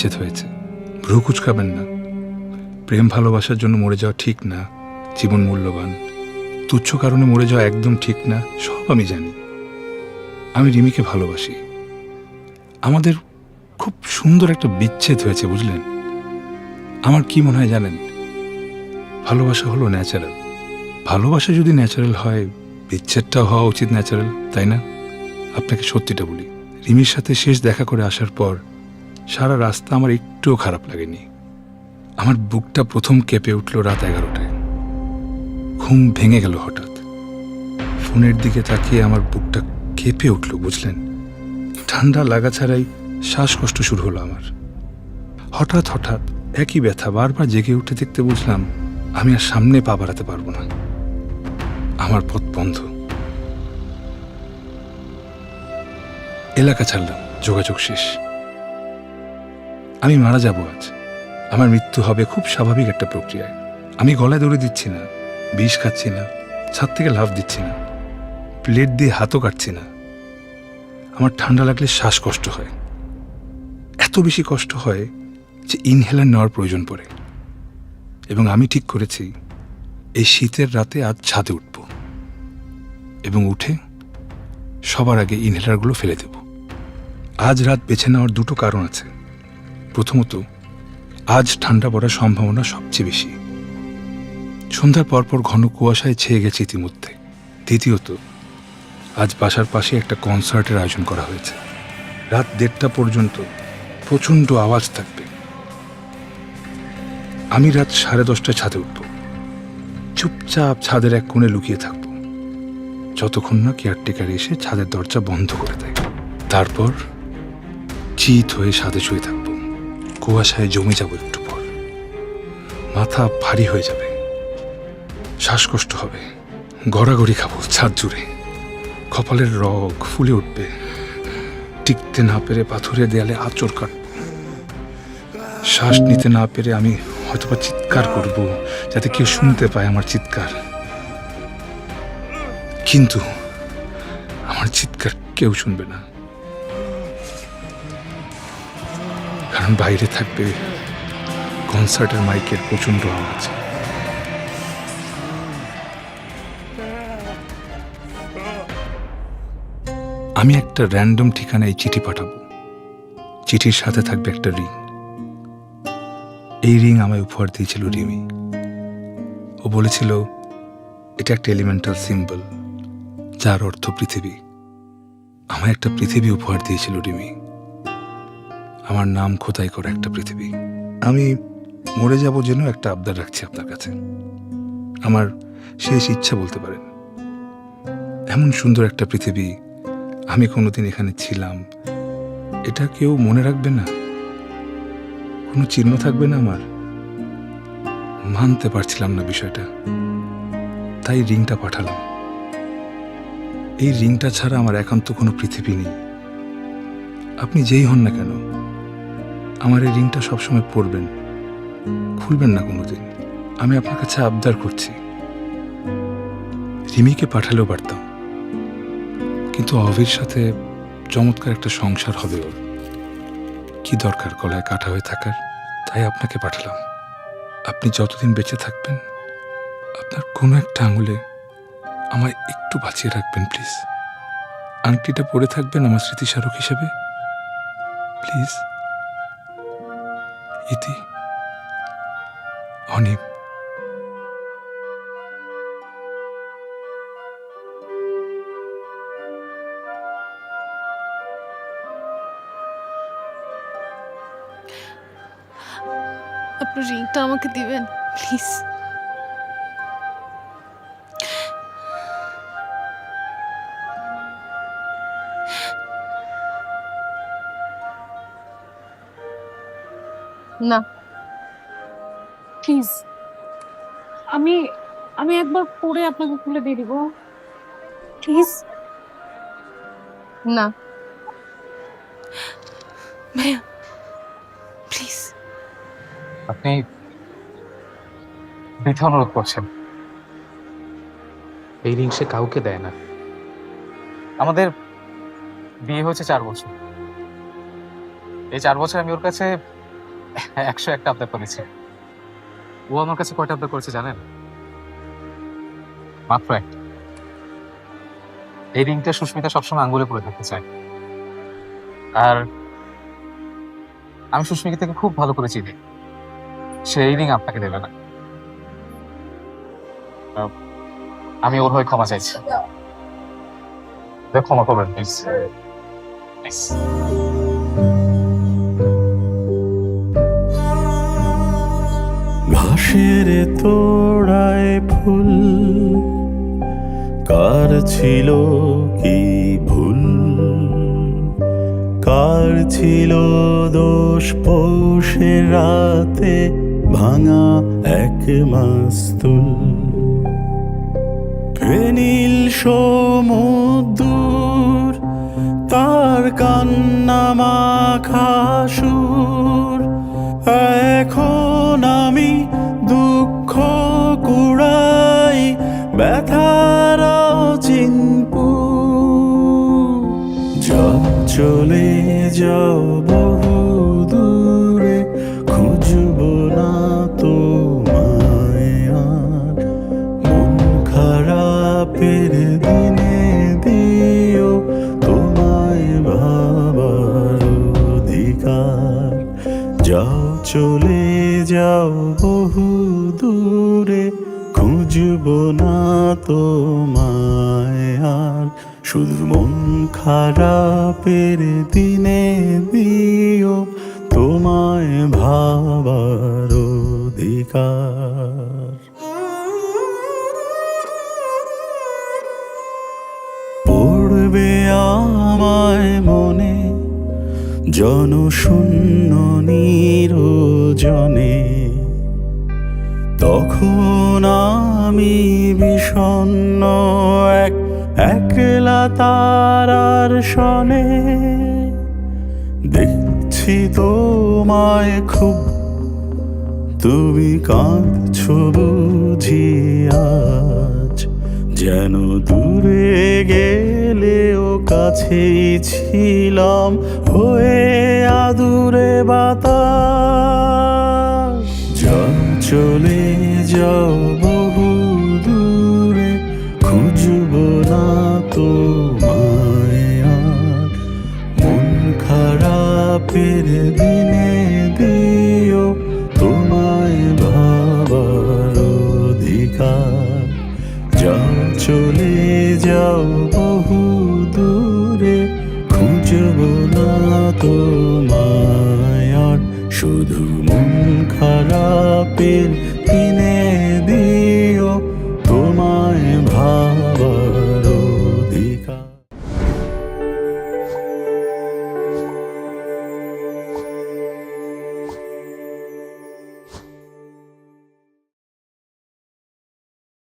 বিচ্ছেদ হয়েছে। ভ্রু কুচকাবেন না। প্রেম ভালোবাসার জন্য মরে যাওয়া ঠিক না, জীবন মূল্যবান। তুচ্ছ কারণে মরে যাওয়া একদম ঠিক না, সব আমি জানি। আমি রিমিকে ভালোবাসি। আমাদের খুব সুন্দর একটা বিচ্ছেদ হয়েছে, বুঝলেন? আমার কি মনে হয় জানেন? ভালোবাসা হলো ন্যাচারাল ভালোবাসা যদি ন্যাচারাল হয়, বিচ্ছেদটাও হওয়া উচিত ন্যাচারাল তাই না? আপনাকে সত্যিটা বলি। রিমির সাথে শেষ দেখা করে আসার পর সারা রাস্তা আমার একটুও খারাপ লাগেনি। আমার বুকটা প্রথম কেঁপে উঠল রাত এগারোটায়। ঘুম ভেঙে গেল হঠাৎ। ফোনের দিকে তাকিয়ে আমার বুকটা কেঁপে উঠল, বুঝলেন? ঠান্ডা লাগা ছাড়াই শ্বাসকষ্ট শুরু হলো আমার। হঠাৎ হঠাৎ একই ব্যথা বারবার জেগে উঠে দেখতে বুঝলাম আমি আর সামনে পা বাড়াতে পারব না। আমার পথ বন্ধ। এলাকা ছাড়লাম, যোগাযোগ শেষ। আমি মারা যাব আজ। আমার মৃত্যু হবে খুব স্বাভাবিক একটা প্রক্রিয়ায়। আমি গলায় দৌড়ে দিচ্ছি না, বিষ খাচ্ছি না, ছাদ থেকে লাফ দিচ্ছি না, প্লেট দিয়ে হাতও কাটছি না। আমার ঠান্ডা লাগলে শ্বাসকষ্ট হয়। এত বেশি কষ্ট হয় যে ইনহেলার নেওয়ার প্রয়োজন পড়ে। এবং আমি ঠিক করেছি, এই শীতের রাতে আজ ছাদে উঠব। এবং উঠে সবার আগে ইনহেলারগুলো ফেলে দেব। আজ রাত বেছে নেওয়ার দুটো কারণ আছে। প্রথমত, আজ ঠান্ডা পড়ার সম্ভাবনা সবচেয়ে বেশি। সন্ধ্যার পরপর ঘন কুয়াশায় ছেয়ে গেছে ইতিমধ্যে। দ্বিতীয়ত, আজ বাসার পাশে একটা কনসার্টের আয়োজন করা হয়েছে। রাত দেড়টা পর্যন্ত প্রচণ্ড আওয়াজ থাকবে। আমি রাত সাড়ে দশটায় ছাদে উঠব। চুপচাপ ছাদের এক কোণে লুকিয়ে থাকব। যতক্ষণ না কেয়ারটেকার এসে ছাদের দরজা বন্ধ করে দেয়। তারপর চিত হয়ে ছাদে শুয়ে থাকব। কুয়াশায় জমে যাব একটু পর। মাথা ভারী হয়ে যাবে। শ্বাসকষ্ট হবে। গড়াগড়ি খাব ছাদ জুড়ে। কপালের রগ ফুলে উঠবে। টিকতে না পেরে পাথরের দেয়ালে আচর কাটব। শ্বাস নিতে না পেরে আমি হয়তোবা চিৎকার করব, যাতে কেউ শুনতে পায় আমার চিৎকার। কিন্তু আমার চিৎকার কেউ শুনবে না। বাইরে থাকবে। কনসার্টের মাইকের প্রচণ্ড আওয়াজ। আমি একটা র্যান্ডম ঠিকানায় চিঠি পাঠাবো। চিঠির সাথে থাকবে একটা রিং এই রিং আমায় উপহার দিয়েছিল রিমি। ও বলেছিল, এটা একটা এলিমেন্টাল সিম্বল যার অর্থ পৃথিবী। আমায় একটা পৃথিবী উপহার দিয়েছিল রিমি। আমার নাম খোদাই করে একটা পৃথিবী। আমি মরে যাব যেন একটা আবদার রাখছি আপনার কাছে। আমার শেষ ইচ্ছা বলতে পারেন। এমন সুন্দর একটা পৃথিবী আমি কোনোদিন এখানে ছিলাম, এটা কেউ মনে রাখবে না? কোনো চিহ্ন থাকবে না আমার? মানতে পারছিলাম না বিষয়টা। তাই রিংটা পাঠালাম। এই রিংটা ছাড়া আমার একান্ত কোনো পৃথিবী নেই। আপনি যেই হন না কেন আমার এই রিংটা সবসময় পরবেন। খুলবেন না কোনোদিন। আমি আপনার কাছে আবদার করছি। রিমিকে পাঠালেও পারতাম। কিন্তু অভির সাথে চমৎকার একটা সংসার হবে ওর। কি দরকার গলায় কাটা হয়ে থাকার? তাই আপনাকে পাঠালাম। আপনি যতদিন বেঁচে থাকবেন, আপনার কোনো একটা আঙুলে আমায় একটু বাঁচিয়ে রাখবেন, প্লিজ। আংটিটা পরে থাকবেন আমার স্মৃতিস্মারক হিসেবে। প্লিজ। ইতি অনিম আপনার রিংটা আমাকে দিবেন প্লিজ। না। প্লিজ আমি আমি একবার পরে আপনাকে খুলে দিয়ে দিব। প্লিজ না। ভাইয়া প্লিজ আপনি বৃথা অনুরোধ করছেন। এই রিং সে কাউকে দেয় না। আমাদের বিয়ে হয়েছে চার বছর। এই চার বছর আমি ওর কাছে একশো একটা আবদার করেছে। ও আমার কাছে কয়টা আবদার করেছে জানেন? মাত্র একটা। এই রিংটা সুস্মিতা সবসময় আঙ্গুলে পরে থাকতে চায়। আর আমি সুস্মিতা থেকে খুব ভালো করে চিনি। সে এই রিং আপনাকে দেবে না। আমি ওর হয়ে ক্ষমা চাইছি। ওকে ক্ষমা করবেন প্লিজ। প্লিজ। তোড়ায় ফুল। কার ছিল কি ভুল? কার ছিল দোষ পৌষের রাতে ভাঙা এক মাস্তুল? ফেনিল সমুদ্র তার কান্না মাখা সুর। এখন চলে যাও বহু দূরে খুঁজব না আর। মন খারাপের দিনে দিও, তোমায় ভাবার অধিকার। যাও চলে যাও বহু দূরে খুঁজব না তোমায় আর। শুধু মন খারাপের দিনে দিও, তোমায় ভাবার অধিকার। পড়বে আমায় মনে, জনশূন্য নিরজনে। তখন আমি বিষণ্ণ এক একলা তারার সনে দেখছি তোমায় খুব। তুমি কাঁদছ বুঝি আজ, যেন দূরে গেলেও কাছেই ছিলাম হয়ে আদুরে বাতাস। চলে যাও অধিকার যাও চলে যাও বহু দূরে খুঁজব না তোমায় মায়ার শুধু মন খারাপের দিনে